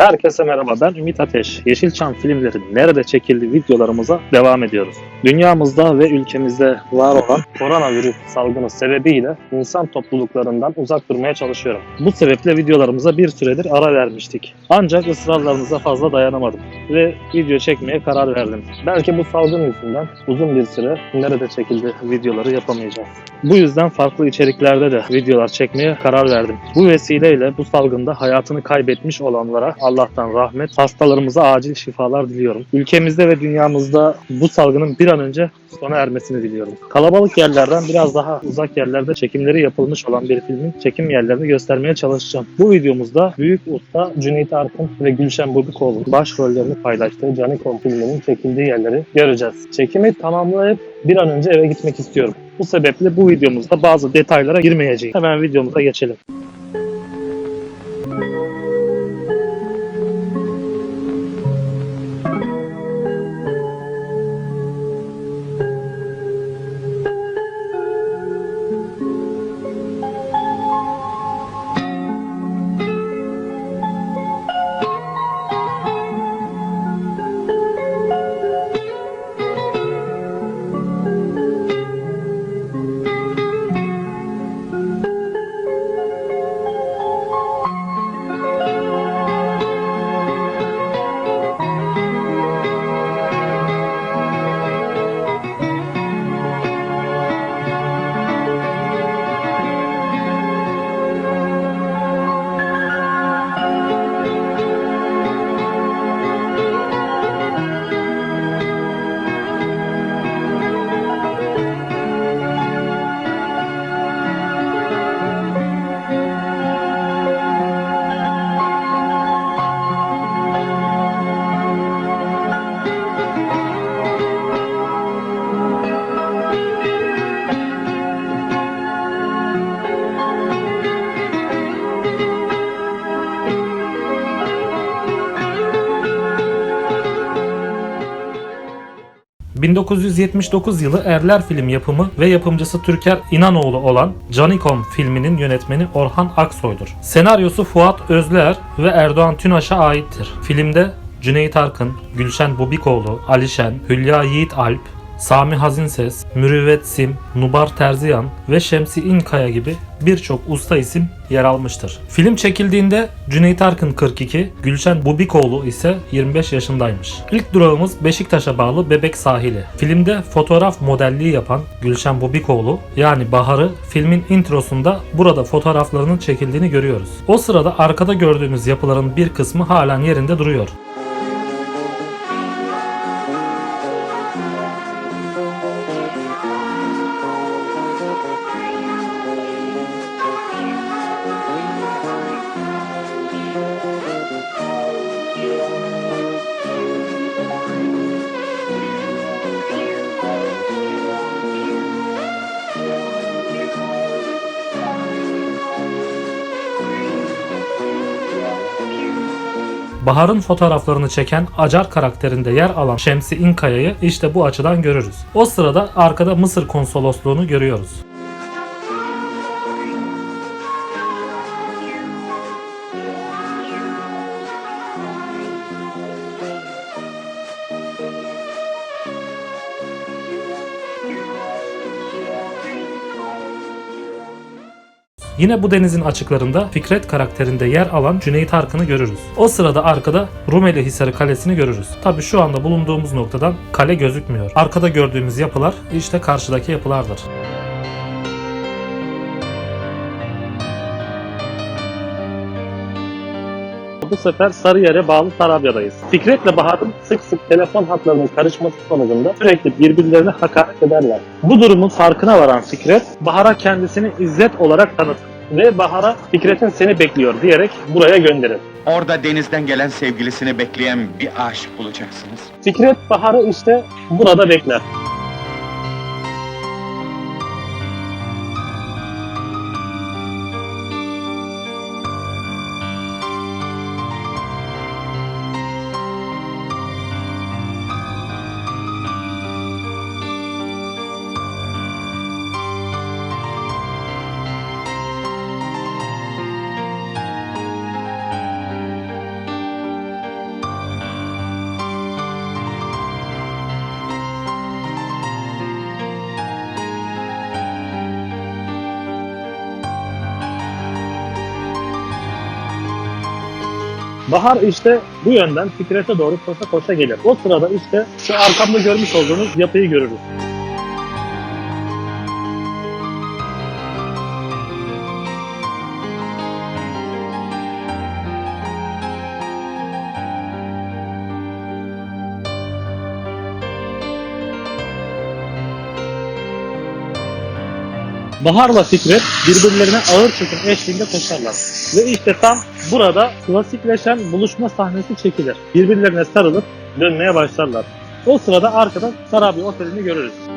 Herkese merhaba ben Ümit Ateş. Yeşilçam filmleri nerede çekildi videolarımıza devam ediyoruz. Dünyamızda ve ülkemizde var olan koronavirüs salgını sebebiyle insan topluluklarından uzak durmaya çalışıyorum. Bu sebeple videolarımıza bir süredir ara vermiştik. Ancak ısrarlarınıza fazla dayanamadım ve video çekmeye karar verdim. Belki bu salgın yüzünden uzun bir süre nerede çekildi videoları yapamayacağız. Bu yüzden farklı içeriklerde de videolar çekmeye karar verdim. Bu vesileyle bu salgında hayatını kaybetmiş olanlara Allah'tan rahmet, hastalarımıza acil şifalar diliyorum. Ülkemizde ve dünyamızda bu salgının bir an önce sona ermesini diliyorum. Kalabalık yerlerden biraz daha uzak yerlerde çekimleri yapılmış olan bir filmin çekim yerlerini göstermeye çalışacağım. Bu videomuzda büyük usta Cüneyt Arkın ve Gülşen Bubikoğlu başrollerini paylaştığı Canikom filminin çekildiği yerleri göreceğiz. Çekimi tamamlayıp bir an önce eve gitmek istiyorum. Bu sebeple bu videomuzda bazı detaylara girmeyeceğim. Hemen videomuza geçelim. ...1979 yılı Erler film yapımı ve yapımcısı Türker İnanoğlu olan Canikom filminin yönetmeni Orhan Aksoy'dur. Senaryosu Fuat Özler ve Erdoğan Tünaş'a aittir. Filmde Cüneyt Arkın, Gülşen Bubikoğlu, Alişen, Hülya Yiğit Alp, Sami Hazinses, Mürüvvet Sim, Nubar Terziyan ve Şemsi İnkaya gibi birçok usta isim yer almıştır. Film çekildiğinde Cüneyt Arkın 42, Gülşen Bubikoğlu ise 25 yaşındaymış. İlk durağımız Beşiktaş'a bağlı Bebek Sahili. Filmde fotoğraf modelliği yapan Gülşen Bubikoğlu yani Bahar'ı filmin introsunda burada fotoğraflarının çekildiğini görüyoruz. O sırada arkada gördüğümüz yapıların bir kısmı halen yerinde duruyor. Bahar'ın fotoğraflarını çeken Acar karakterinde yer alan Şemsi İnkaya'yı işte bu açıdan görürüz. O sırada arkada Mısır konsolosluğunu görüyoruz. Yine bu denizin açıklarında Fikret karakterinde yer alan Cüneyt Arkın'ı görürüz. O sırada arkada Rumeli Hisarı Kalesi'ni görürüz. Tabi şu anda bulunduğumuz noktadan kale gözükmüyor. Arkada gördüğümüz yapılar işte karşıdaki yapılardır. Bu sefer Sarıyer'e bağlı Tarabya'dayız. Fikret'le Bahar'ın sık sık telefon hatlarının karışması sonucunda sürekli birbirlerine hakaret ederler. Bu durumun farkına varan Fikret, Bahar'a kendisini İzzet olarak tanıtır ve Bahar'a Fikret'in seni bekliyor diyerek buraya gönderir. Orada denizden gelen sevgilisini bekleyen bir aşık bulacaksınız. Fikret Bahar'ı işte burada bekler. Bahar işte bu yönden Fikret'e doğru koşa koşa gelir. O sırada işte şu arkamda görmüş olduğunuz yapıyı görürüz. Bahar'la Fikret birbirlerine ağır çekim eşliğinde koşarlar. Ve işte tam burada klasikleşen buluşma sahnesi çekilir. Birbirlerine sarılıp dönmeye başlarlar. O sırada arkada Sarabi Oteli'ni görürüz.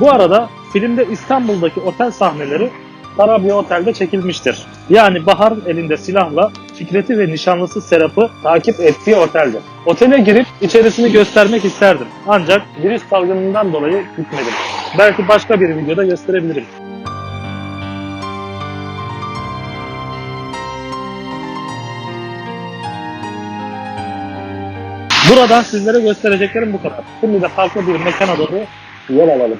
Bu arada filmde İstanbul'daki otel sahneleri Tarabya Otel'de çekilmiştir. Yani Bahar elinde silahla Fikret'i ve nişanlısı Serap'ı takip ettiği oteldir. Otele girip içerisini göstermek isterdim. Ancak virüs salgınından dolayı gitmedim. Belki başka bir videoda gösterebilirim. Buradan sizlere göstereceklerim bu kadar. Şimdi de farklı bir mekana doğru yol alalım.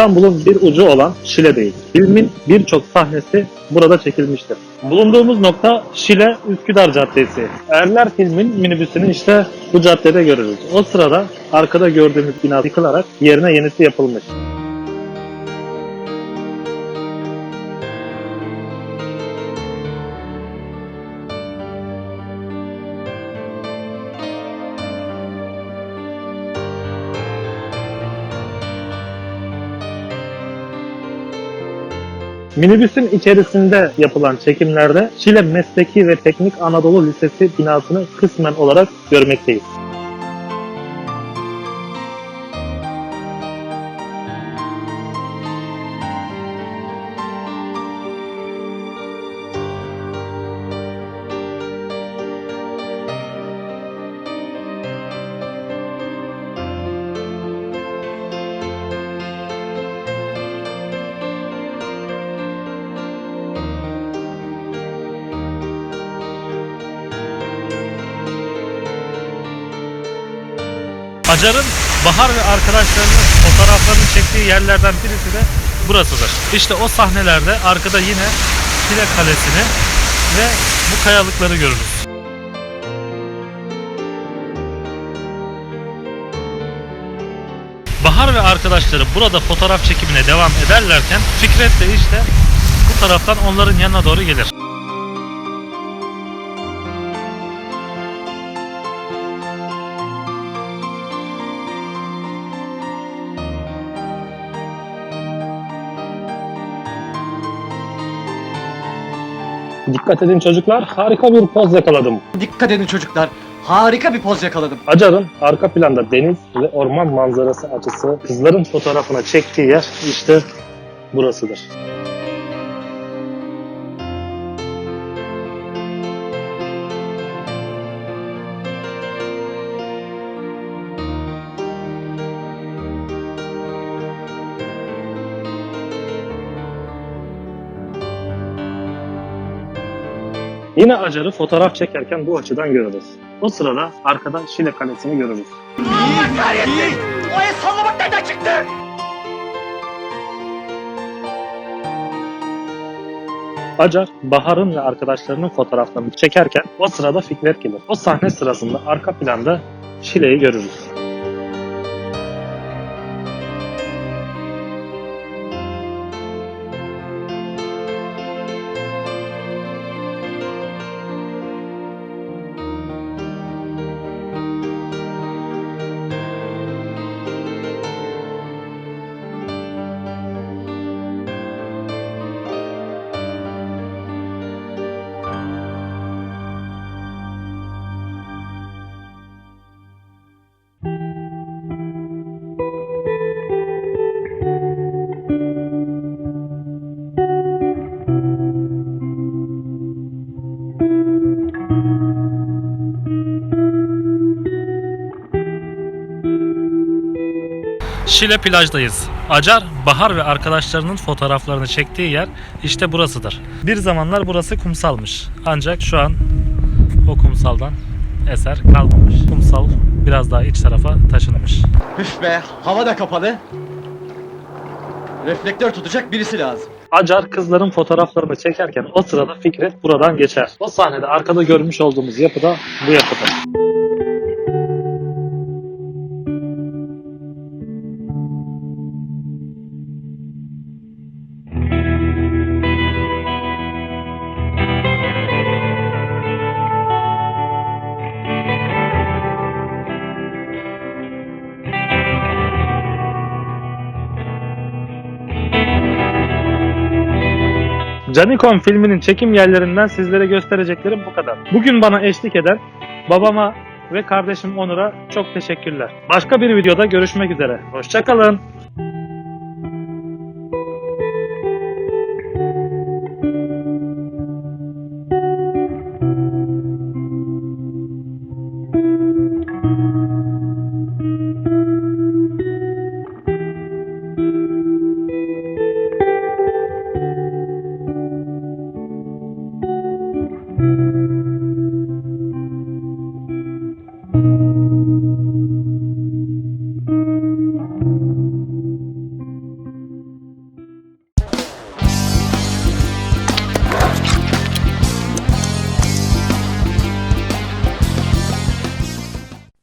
İstanbul'un bir ucu olan Şile'deyiz. Filmin birçok sahnesi burada çekilmiştir. Bulunduğumuz nokta Şile Üsküdar Caddesi. Erler filmin minibüsünü işte bu caddede görürüz. O sırada arkada gördüğümüz bina yıkılarak yerine yenisi yapılmış. Minibüsün içerisinde yapılan çekimlerde Şile Mesleki ve Teknik Anadolu Lisesi binasını kısmen olarak görmekteyiz. Acar'ın Bahar ve arkadaşlarının fotoğraflarını çektiği yerlerden birisi de burasıdır. İşte o sahnelerde arkada yine Şile Kalesi'ni ve bu kayalıkları görürüz. Bahar ve arkadaşları burada fotoğraf çekimine devam ederlerken Fikret de işte bu taraftan onların yanına doğru gelir. Dikkat edin çocuklar, harika bir poz yakaladım. Dikkat edin çocuklar. Harika bir poz yakaladım. Acar'ın arka planda deniz ve orman manzarası açısı kızların fotoğrafına çektiği yer işte burasıdır. Yine Acar'ı fotoğraf çekerken bu açıdan görürüz. O sırada arkada Şile Kalesi'ni görürüz. O el sallamak nereden çıktı? Acar, Bahar'ın ve arkadaşlarının fotoğraflarını çekerken o sırada Fikret gelir. O sahne sırasında arka planda Şile'yi görürüz. Şile plajdayız. Acar, Bahar ve arkadaşlarının fotoğraflarını çektiği yer işte burasıdır. Bir zamanlar burası kumsalmış. Ancak şu an o kumsaldan eser kalmamış. Kumsal biraz daha iç tarafa taşınmış. Üf be, hava da kapalı. Reflektör tutacak birisi lazım. Acar kızların fotoğraflarını çekerken o sırada Fikret buradan geçer. O sahnede arkada görmüş olduğumuz yapı da bu yapıdır. Canicom filminin çekim yerlerinden sizlere göstereceklerim bu kadar. Bugün bana eşlik eden babama ve kardeşim Onur'a çok teşekkürler. Başka bir videoda görüşmek üzere. Hoşçakalın.